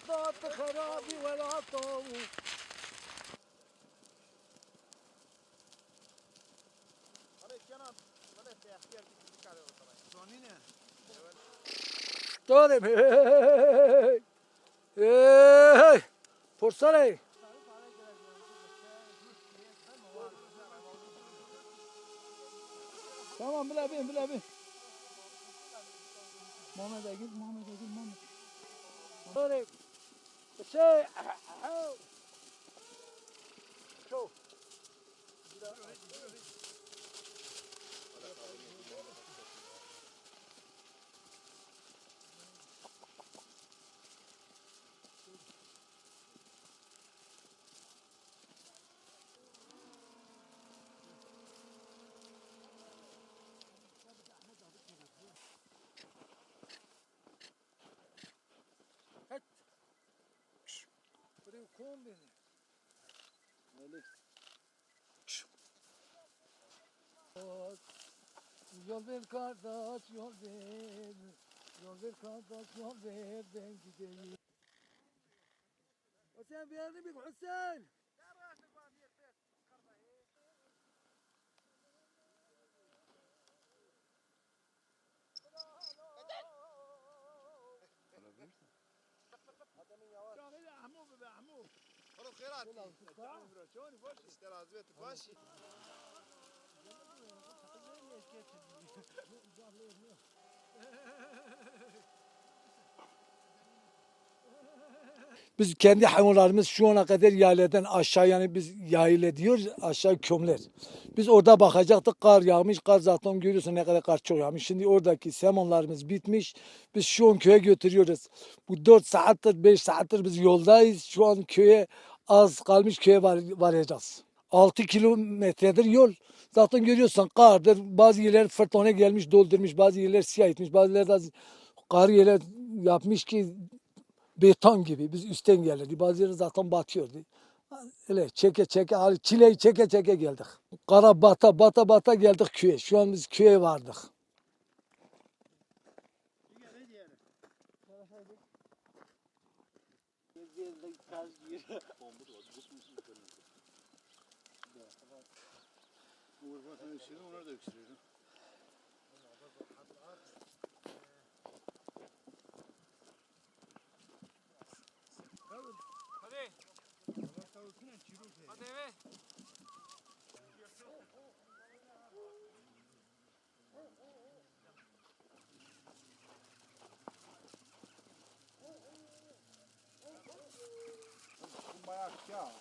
طاف ولا طاف خرابي ولا طاف دارم هی هی پرسره Tamam bile bin bile bin. Muhammed'e git Muhammed'e git Muhammed. Dörüm. That's it. Cool. Kovun beni. Yol ver kardeş yol ver. Yol ver kardeş yol ver ben gideyim. Hüseyin Infatti, facciamo i braccioni, poi ci. Biz kendi hayvanlarımız şu ana kadar yayleden aşağı yani biz yayle diyoruz aşağı kömler. Biz orada bakacaktık kar yağmış kar zaten görüyorsun ne kadar kar çok yağmış. Şimdi oradaki semanlarımız bitmiş. Biz şu an köye götürüyoruz. Bu 4 saattir 5 saattir biz yoldayız. Şu an köye az kalmış köye var, varacağız. 6 kilometredir yol. Zaten görüyorsun kardır. Bazı yerler fırtına gelmiş doldurmuş. Bazı yerler siyah etmiş. Bazıları da kar yerler yapmış ki beton gibi biz üstten gelirdi. Bazıları zaten batıyordu. Öyle çeke çeke çileyi çeke çeke geldik. Kara bata bata bata geldik köye. Şu an biz köye vardık. Uğurbat'ın öksürüyor, onlar da öksürüyor. Hadi. Hadi eve. job.